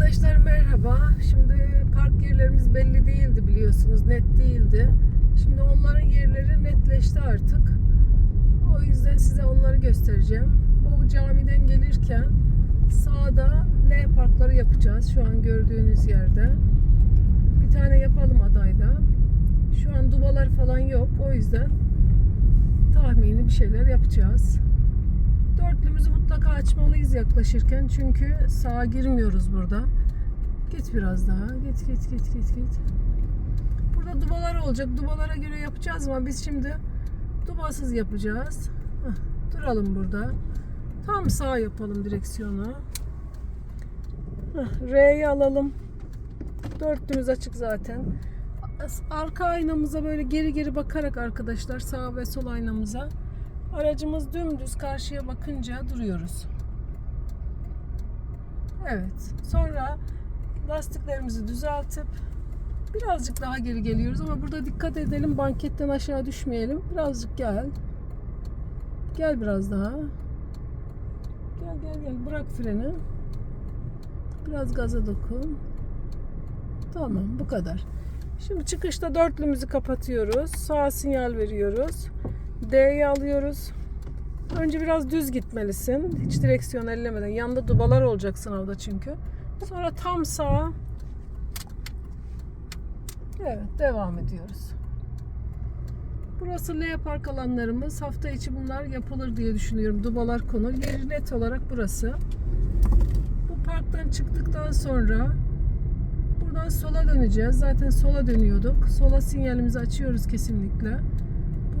Arkadaşlar merhaba. Şimdi park yerlerimiz belli değildi biliyorsunuz. Net değildi. Şimdi onların yerleri netleşti artık. O yüzden size onları göstereceğim. O camiden gelirken sağda L parkları yapacağız. Şu an gördüğünüz yerde. Bir tane yapalım adayla. Şu an dubalar falan yok. O yüzden tahmini bir şeyler yapacağız. Dörtlümüzü mutlaka açmalıyız yaklaşırken çünkü sağa girmiyoruz burada. Git biraz daha. Git git git git git. Burada dubalar olacak. Dubalara göre yapacağız ama biz şimdi dubasız yapacağız. Duralım burada. Tam sağ yapalım direksiyonu. R'yi alalım. Dörtlümüz açık zaten. Arka aynamıza böyle geri geri bakarak arkadaşlar sağ ve sol aynamıza Aracımız dümdüz karşıya bakınca duruyoruz. Evet. Sonra lastiklerimizi düzeltip birazcık daha geri geliyoruz ama burada dikkat edelim banketten aşağı düşmeyelim. Birazcık gel. Gel biraz daha. Gel gel gel. Bırak freni. Biraz gaza dokun. Tamam bu kadar. Şimdi çıkışta dörtlümüzü kapatıyoruz. Sağ sinyal veriyoruz. D'yi alıyoruz. Önce biraz düz gitmelisin. Hiç direksiyon ellemeden. Yanında dubalar olacak sınavda çünkü. Sonra tam sağa. Evet devam ediyoruz. Burası L park alanlarımız. Hafta içi bunlar yapılır diye düşünüyorum. Dubalar konur. Yeri net olarak burası. Bu parktan çıktıktan sonra buradan sola döneceğiz. Zaten sola dönüyorduk. Sola sinyalimizi açıyoruz kesinlikle.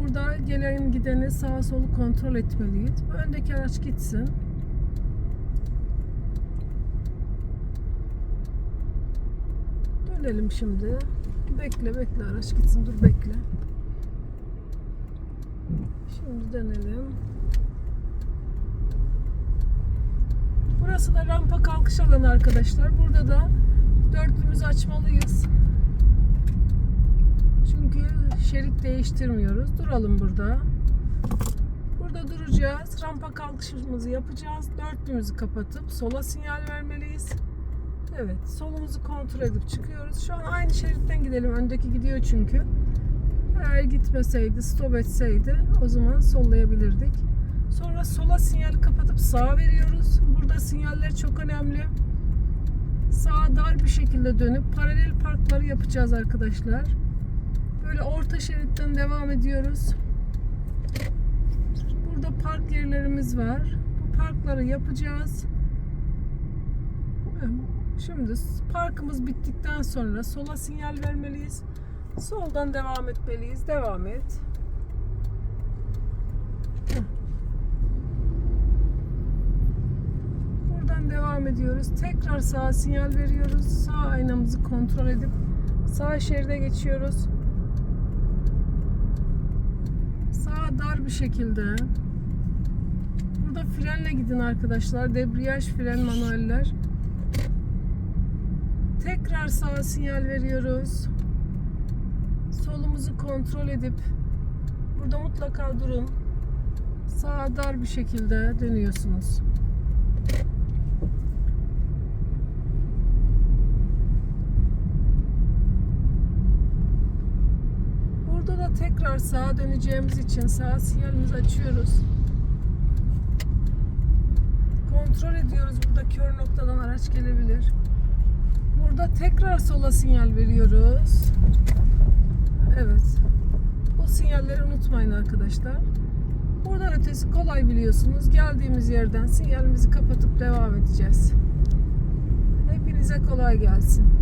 Burada gelen gideni sağa solu kontrol etmeliyiz. Bu öndeki araç gitsin. Dönelim şimdi. Bekle bekle araç gitsin. Dur bekle. Şimdi dönelim. Burası da rampa kalkış alanı arkadaşlar. Burada da dörtlümüzü açmalıyız. Çünkü şerit değiştirmiyoruz. Duralım burada. Burada duracağız. Rampa kalkışımızı yapacağız. Dörtlüğümüzü kapatıp sola sinyal vermeliyiz. Evet, solumuzu kontrol edip çıkıyoruz. Şu an aynı şeritten gidelim. Öndeki gidiyor çünkü. Eğer gitmeseydi, stop etseydi o zaman sollayabilirdik. Sonra sola sinyal kapatıp sağa veriyoruz. Burada sinyaller çok önemli. Sağa dar bir şekilde dönüp paralel parkları yapacağız arkadaşlar. Böyle orta şeritten devam ediyoruz. Burada park yerlerimiz var. Bu parkları yapacağız. Şimdi parkımız bittikten sonra sola sinyal vermeliyiz. Soldan devam etmeliyiz. Devam et. Buradan devam ediyoruz. Tekrar sağa sinyal veriyoruz. Sağ aynamızı kontrol edip sağ şeride geçiyoruz. Sağa dar bir şekilde. Burada frenle gidin arkadaşlar. Debriyaj fren manueller. Tekrar sağa sinyal veriyoruz. Solumuzu kontrol edip burada mutlaka durun. Sağa dar bir şekilde dönüyorsunuz. Tekrar sağa döneceğimiz için sağ sinyalimizi açıyoruz. Kontrol ediyoruz. Burada kör noktadan araç gelebilir. Burada tekrar sola sinyal veriyoruz. Evet. Bu sinyalleri unutmayın arkadaşlar. Buradan ötesi kolay biliyorsunuz. Geldiğimiz yerden sinyalimizi kapatıp devam edeceğiz. Hepinize kolay gelsin.